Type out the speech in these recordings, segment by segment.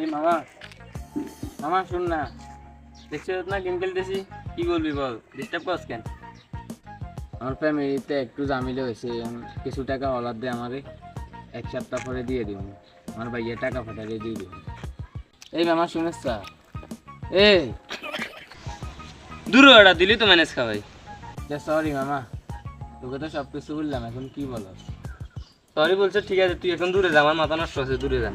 এই মামা মামা শুন না। দেখছিস না গেম খেলতেছি? কি বলবি বল ডিস্টার্ব করস কেন? আমার ফ্যামিলিতে একটু জামিলে হয়েছে কিছু টাকা অর্ডার দে আমারে, এক সপ্তাহ পরে দিয়ে দিব। আমার ভাইয়া টাকা ফাটাকে দিয়ে দিব। এই মামা স্যার। এই, দূর ওটা দিলি তো ম্যানেজ খাওয়াই। সরি মামা, তোকে তো সব কিছু বললাম, এখন কি বলো? সরি বলছে, ঠিক আছে, তুই এখন দূরে যা, আমার মাথা নষ্ট আছে দূরে যা।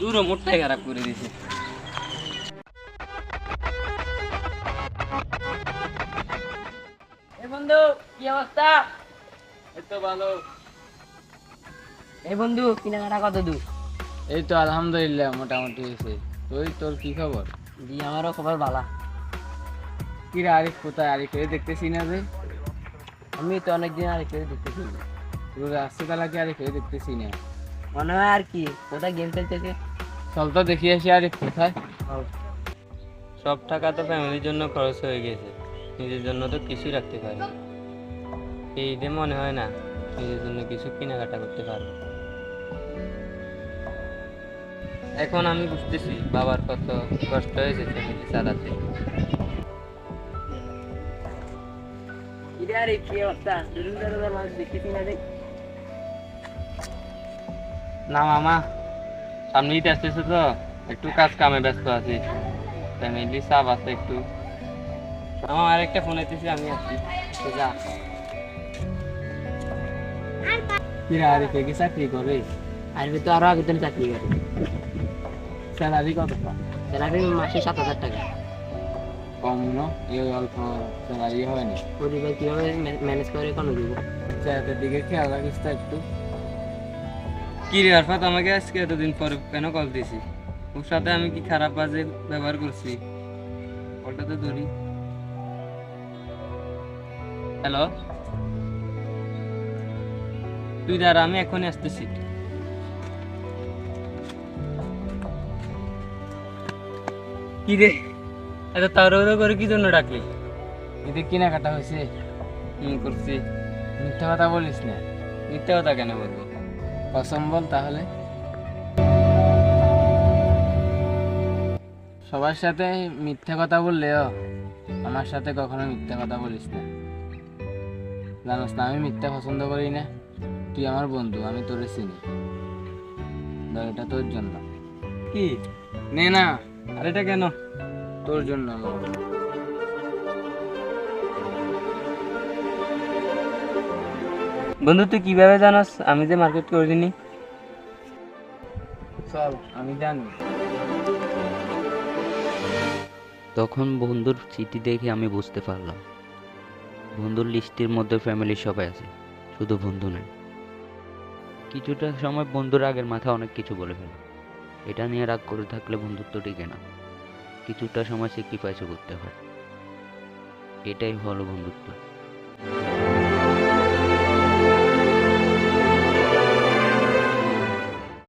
দূর মোটটাই খারাপ করে দিছে। এই বন্ধু কি অবস্থা? এই ভালো। এই বন্ধু কেনাকাটা কত দূর? এই তো আলহামদুলিল্লাহ মোটামুটি হয়েছে। তুই তোর কি খবর? জি আমারও খবর ভালো। কি রে আরিফ কোথায়? আরিফ দেখতেছি না রে আমি তো অনেকদিন আর কেউ দেখতেছি না। রাস্তাবেলা কি আরিফ এর দেখতেছি না। মনে হয় আর কি কোথায় গেম খেলতেছে? চল তো দেখি আসি আরিফ কোথায়। সব টাকা তো ফ্যামিলির জন্য খরচ হয়ে গেছে। নিজের জন্য তো কিছুই রাখতে পারি এই ঈদে মনে হয় না নিজের জন্য কিছু কেনাকাটা করতে পারব এখন আমি বুঝতেছি বাবার কত কষ্ট হয়েছে ফ্যামিলি চালাতে। আরে কি অবস্থা দুদিন ধরে তো মানুষ দেখতেছি না মামা সামনে ঈদ আসতেছে তো একটু কাজ কামে ব্যস্ত আছি ফ্যামিলি চাপ আছে একটু আমার আরেকটা ফোন আইতেছি আমি আসছি তো যা কি রে আরিফ কি চাকরি করে আর তো আরও দিন চাকরি করে স্যালারি কত স্যালারি মাসে সাত হাজার টাকা কম ন? এই অল্প স্যালারি হয়নি পরিবার কীভাবে ম্যানেজ করে কোনো দিব চায়ের দিকে খেয়াল রাখিস তো একটু। কি রে আরফাত আমাকে আজকে এতদিন পরে কেন কল দিছি ওর সাথে আমি কি খারাপ বাজে ব্যবহার করছি? কলটা তো ধরি। হ্যালো তুই দাঁড়া আমি এখনই আসতেছি। কি রে? এত তাড়াহুড়ো করে কি জন্য ডাকলি? এতে কেনাকাটা হয়েছে। হুম করছি? মিথ্যা কথা বলিস না। মিথ্যা কথা কেন বলব? কসম বল তাহলে। সবার সাথে মিথ্যা কথা বললেও আমার সাথে কখনো মিথ্যা কথা বলিস না। জানোস না আমি মিথ্যা পছন্দ করি না। তুই আমার বন্ধু আমি তোরে চিনি। ধর এটা তোর জন্য। কি? নে না। আর এটা কেন? তোর জন্য বন্ধু তুই কীভাবে জানাস? আমি যে মার্কেট করে দিনি চল আমি জানি। তখন বন্ধুর চিঠি দেখে আমি বুঝতে পারলাম। বন্ধুর লিস্টের মধ্যে ফ্যামিলির সবাই আছে শুধু বন্ধু নয় কিছুটা সময় বন্ধুর আগের মাথায় অনেক কিছু বলে ফেলে এটা নিয়ে রাগ করে থাকলে বন্ধুত্ব টিকে না। কিছুটা সময় স্যাক্রিফাইসও করতে হয়। এটাই হলো বন্ধুত্ব।